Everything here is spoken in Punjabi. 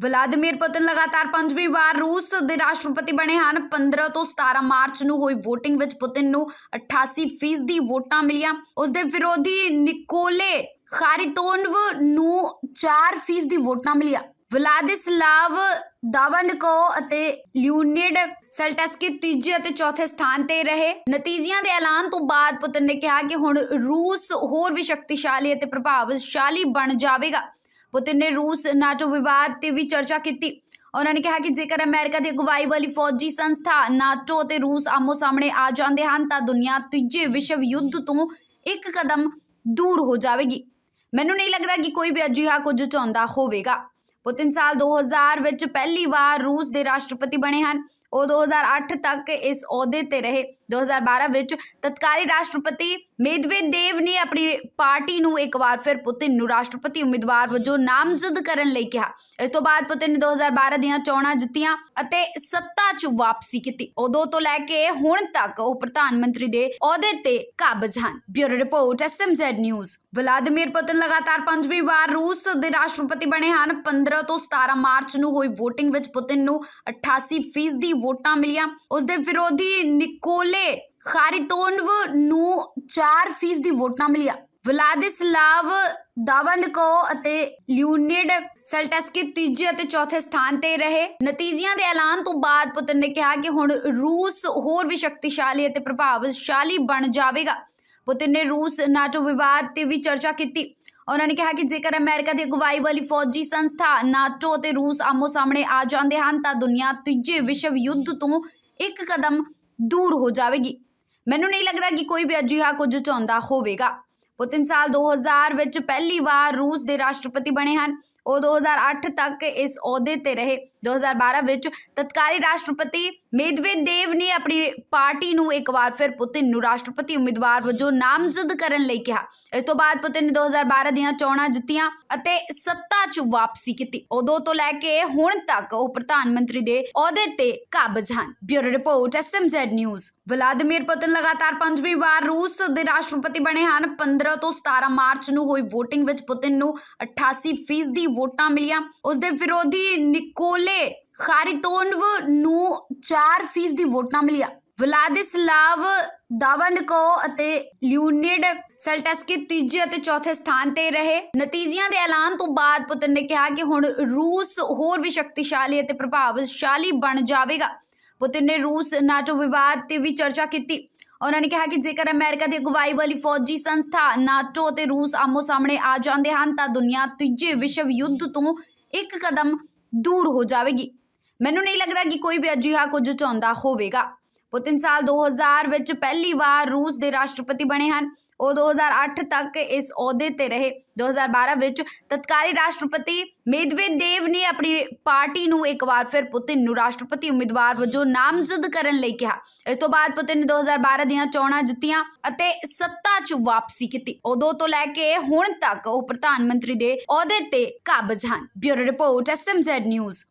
ਵਲਾਦੀਮੀਰ ਪੁਤਿਨ ਲਗਾਤਾਰ ਪੰਜਵੀਂ ਵਾਰ ਰੂਸ ਦੇ ਰਾਸ਼ਟਰਪਤੀ ਬਣੇ ਹਨ। 15 ਤੋਂ 17 ਮਾਰਚ ਨੂੰ ਹੋਈ VOTING ਵਿੱਚ ਪੁਤਿਨ ਨੂੰ 88% ਦੀ ਵੋਟਾਂ ਮਿਲੀਆਂ। ਉਸ ਦੇ ਵਿਰੋਧੀ ਨਿਕੋਲੇ ਖਾਰਿਤੋਨਵ ਨੂੰ 4% ਦੀ ਵੋਟਾਂ ਮਿਲੀਆਂ। ਵਲਾਦਿਸਲਾਵ ਦਾਵਨਕੋ ਅਤੇ ਲਿਓਨਿਡ ਸੈਲਟਸਕੀ ਤੀਜੇ ਅਤੇ ਚੌਥੇ ਸਥਾਨ ਤੇ ਰਹੇ। ਨਤੀਜਿਆਂ ਦੇ ਐਲਾਨ ਤੋਂ ਬਾਅਦ ਪੁਤਿਨ ਨੇ ਕਿਹਾ ਕਿ ਹੁਣ ਰੂਸ ਹੋਰ ਵੀ ਸ਼ਕਤੀਸ਼ਾਲੀ ਅਤੇ ਪ੍ਰਭਾਵਸ਼ਾਲੀ ਬਣ ਜਾਵੇਗਾ। ਪੁਤਿਨ ਨੇ ਰੂਸ ਨਾਟੋ ਵਿਵਾਦ ਤੇ ਵੀ ਚਰਚਾ ਕੀਤੀ। ਉਹਨਾਂ ਨੇ ਕਿਹਾ ਕਿ ਜੇਕਰ ਅਮਰੀਕਾ ਦੀ ਅਗਵਾਈ ਵਾਲੀ ਫੌਜੀ ਸੰਸਥਾ ਨਾਟੋ ਅਤੇ ਰੂਸ ਆਮੋ ਸਾਹਮਣੇ ਆ ਜਾਂਦੇ ਹਨ, ਤਾਂ ਦੁਨੀਆ ਤੀਜੇ ਵਿਸ਼ਵ ਯੁੱਧ ਤੋਂ ਇੱਕ ਕਦਮ ਦੂਰ ਹੋ ਜਾਵੇਗੀ। ਮੈਨੂੰ ਨਹੀਂ ਲੱਗਦਾ ਕਿ ਕੋਈ ਵੀ ਅਜਿਹਾ ਕੁਝ ਚਾਹੁੰਦਾ ਹੋਵੇਗਾ। ਪੁਤਿਨ ਸਾਲ 2000 ਵਿੱਚ ਪਹਿਲੀ ਵਾਰ ਰੂਸ ਦੇ ਰਾਸ਼ਟਰਪਤੀ ਬਣੇ ਹਨ। ਉਹ 2008 ਤੱਕ ਇਸ ਅਹੁਦੇ ਤੇ ਰਹੇ। 2012 ਵਿੱਚ ਤਤਕਾਲੀ ਰਾਸ਼ਟਰਪਤੀ ਮੇਦਵੇਦੇਵ ਨੇ ਆਪਣੀ ਪਾਰਟੀ ਨੂੰ ਇੱਕ ਵਾਰ ਫਿਰ ਪੁਤਿਨ ਨੂੰ ਰਾਸ਼ਟਰਪਤੀ ਉਮੀਦਵਾਰ ਵਜੋਂ ਨਾਮਜ਼ਦ ਕਰਨ ਲਈ ਕਿਹਾ। ਇਸ ਤੋਂ ਬਾਅਦ ਪੁਤਿਨ ਨੇ 2012 ਦੀਆਂ ਚੋਣਾਂ ਜਿੱਤੀਆਂ ਅਤੇ ਸੱਤਾ 'ਚ ਵਾਪਸੀ ਕੀਤੀ। ਉਦੋਂ ਤੋਂ ਲੈ ਕੇ ਹੁਣ ਤੱਕ ਉਹ ਪ੍ਰਧਾਨ ਮੰਤਰੀ ਦੇ ਅਹੁਦੇ ਤੇ ਕਾਬਜ਼ ਹਨ। Bureau report SMZ news. Vladimir Putin ਲਗਾਤਾਰ ਪੰਜਵੀਂ ਵਾਰ ਰੂਸ ਦੇ ਰਾਸ਼ਟਰਪਤੀ ਬਣੇ ਹਨ। 15 ਤੋਂ 17 ਮਾਰਚ ਨੂੰ ਹੋਈ VOTING ਵਿੱਚ ਪੁਤਿਨ ਨੂੰ 88% ਵੋਟਾਂ ਮਿਲੀਆਂ। ਉਸ ਦੇ ਵਿਰੋਧੀ ਨਿਕੋਲੇ ਖਾਰਿਤੋਨਵ ਨੂੰ 4% ਦੀ ਵੋਟਾਂ ਮਿਲੀਆਂ। ਵਲਾਦਿਸਲਾਵ ਦਾਵਨਕੋ ਅਤੇ ਲਿਓਨਿਡ ਸੈਲਟਸਕੀ ਤੀਜੇ ਅਤੇ ਚੌਥੇ ਸਥਾਨ ਤੇ ਰਹੇ। ਨਤੀਜਿਆਂ ਦੇ ਐਲਾਨ ਤੋਂ ਬਾਅਦ ਪੁਤਿਨ ਨੇ ਕਿਹਾ ਕਿ ਹੁਣ ਰੂਸ ਹੋਰ ਵੀ ਸ਼ਕਤੀਸ਼ਾਲੀ ਅਤੇ ਪ੍ਰਭਾਵਸ਼ਾਲੀ ਬਣ ਜਾਵੇਗਾ। ਪੁਤਿਨ ਨੇ ਰੂਸ ਨਾਟੋ ਵਿਵਾਦ ਤੇ ਵੀ ਚਰਚਾ ਕੀਤੀ। ਉਹਨਾਂ ਨੇ ਕਿਹਾ ਕਿ ਜੇਕਰ ਅਮਰੀਕਾ ਦੀ ਅਗਵਾਈ ਵਾਲੀ ਫੌਜੀ ਸੰਸਥਾ ਨਾਟੋ ਅਤੇ ਰੂਸ ਆਮੋ ਸਾਹਮਣੇ ਆ ਜਾਂਦੇ ਹਨ, ਤਾਂ ਦੁਨੀਆ ਤੀਜੇ ਵਿਸ਼ਵ ਯੁੱਧ ਤੋਂ ਇੱਕ ਕਦਮ ਦੂਰ ਹੋ ਜਾਵੇਗੀ। ਮੈਨੂੰ ਨਹੀਂ ਲੱਗਦਾ ਕਿ ਕੋਈ ਵੀ ਅਜਿਹਾ ਕੁਝ ਚਾਹੁੰਦਾ ਹੋਵੇਗਾ। ਪੁਤਿਨ ਸਾਲ 2000 ਵਿੱਚ ਪਹਿਲੀ ਵਾਰ ਰੂਸ ਦੇ ਰਾਸ਼ਟਰਪਤੀ ਬਣੇ ਹਨ। ਉਹ 2008 ਤੱਕ ਇਸ ਅਹੁਦੇ ਤੇ ਰਹੇ। 2012 ਵਿੱਚ ਤਤਕਾਲੀ ਰਾਸ਼ਟਰਪਤੀ ਮੇਦਵੇਦੇਵ ਨੇ ਆਪਣੀ ਪਾਰਟੀ ਨੂੰ ਇੱਕ ਵਾਰ ਫਿਰ ਪੁਤਿਨ ਨੂੰ ਰਾਸ਼ਟਰਪਤੀ ਉਮੀਦਵਾਰ ਵਜੋਂ ਨਾਮਜ਼ਦ ਕਰਨ ਲਈ ਕਿਹਾ। ਇਸ ਤੋਂ ਬਾਅਦ ਪੁਤਿਨ ਨੇ 2012 ਦੀਆਂ ਚੋਣਾਂ ਜਿੱਤੀਆਂ ਅਤੇ ਸੱਤਾ 'ਚ ਵਾਪਸੀ ਕੀਤੀ। ਉਦੋਂ ਤੋਂ ਲੈ ਕੇ ਹੁਣ ਤੱਕ ਉਹ ਪ੍ਰਧਾਨ ਮੰਤਰੀ ਦੇ ਅਹੁਦੇ ਤੇ ਕਾਬਜ਼ ਹਨ। Bureau report SMZ news. Vladimir Putin ਲਗਾਤਾਰ ਪੰਜਵੀਂ ਵਾਰ ਰੂਸ ਦੇ ਰਾਸ਼ਟਰਪਤੀ ਬਣੇ ਹਨ। 15 ਤੋਂ 17 ਮਾਰਚ ਨੂੰ ਹੋਈ VOTING ਵਿੱਚ ਪੁਤਿਨ ਨੂੰ 88% ਦੀ ਵੋਟਾਂ ਮਿਲੀਆਂ। ਉਸ ਦੇ ਵਿਰੋਧੀ ਨਿਕੋਲੇ ਖਾਰਿਤੋਨਵ ਨੂੰ 4% ਦੀ ਵੋਟਾਂ ਮਿਲੀਆਂ। ਵਲਾਦਿਸਲਾਵ ਦਾਵਨਕੋ ਅਤੇ ਲਿਓਨਿਡ ਸੈਲਟਸਕੀ ਤੀਜੇ ਅਤੇ ਚੌਥੇ ਸਥਾਨ ਤੇ ਰਹੇ। ਨਤੀਜਿਆਂ ਦੇ ਐਲਾਨ ਤੋਂ ਬਾਅਦ ਪੁਤਿਨ ਨੇ ਕਿਹਾ ਕਿ ਹੁਣ ਰੂਸ ਹੋਰ ਵੀ ਸ਼ਕਤੀਸ਼ਾਲੀ ਅਤੇ ਪ੍ਰਭਾਵਸ਼ਾਲੀ ਬਣ ਜਾਵੇਗਾ। ਪੁਤਿਨ ਨੇ ਰੂਸ ਨਾਟੋ ਵਿਵਾਦ ਤੇ ਵੀ ਚਰਚਾ ਕੀਤੀ। ਉਹਨਾਂ ਨੇ ਕਿਹਾ ਕਿ ਜੇਕਰ ਅਮਰੀਕਾ ਦੀ ਅਗਵਾਈ ਵਾਲੀ ਫੌਜੀ ਸੰਸਥਾ ਨਾਟੋ ਅਤੇ ਰੂਸ ਆਮੋ ਸਾਹਮਣੇ ਆ ਜਾਂਦੇ ਹਨ, ਤਾਂ ਦੁਨੀਆ ਤੀਜੇ ਵਿਸ਼ਵ ਯੁੱਧ ਤੋਂ ਇੱਕ ਕਦਮ ਦੂਰ ਹੋ ਜਾਵੇਗੀ। ਮੈਨੂੰ ਨਹੀਂ ਲੱਗਦਾ ਕਿ ਕੋਈ ਵੀ ਅਜਿਹਾ ਕੁਝ ਚਾਹੁੰਦਾ ਹੋਵੇਗਾ। ਪੁਤਿਨ ਸਾਲ 2000 ਵਿੱਚ ਪਹਿਲੀ ਵਾਰ ਰੂਸ ਦੇ ਰਾਸ਼ਟਰਪਤੀ ਬਣੇ ਹਨ। ਉਹ 2008 ਤੱਕ ਇਸ ਅਹੁਦੇ ਤੇ ਰਹੇ। 2012 ਵਿੱਚ ਤਤਕਾਲੀ ਰਾਸ਼ਟਰਪਤੀ ਮੇਦਵੇਦੇਵ ਨੇ ਆਪਣੀ ਪਾਰਟੀ ਨੂੰ ਇੱਕ ਵਾਰ ਫਿਰ ਪੁਤਿਨ ਨੂੰ ਰਾਸ਼ਟਰਪਤੀ ਉਮੀਦਵਾਰ ਵਜੋਂ ਨਾਮਜ਼ਦ ਕਰਨ ਲਈ ਕਿਹਾ। ਇਸ ਤੋਂ ਬਾਅਦ ਪੁਤਿਨ ਨੇ 2012 ਦੀਆਂ ਚੋਣਾਂ ਜਿੱਤੀਆਂ ਅਤੇ ਸੱਤਾ 'ਚ ਵਾਪਸੀ ਕੀਤੀ। ਉਦੋਂ ਤੋਂ ਲੈ ਕੇ ਹੁਣ ਤੱਕ ਉਹ ਪ੍ਰਧਾਨ ਮੰਤਰੀ ਦੇ ਅਹੁਦੇ ਤੇ ਕਾਬਜ਼ ਹਨ। Bureau report SMZ news.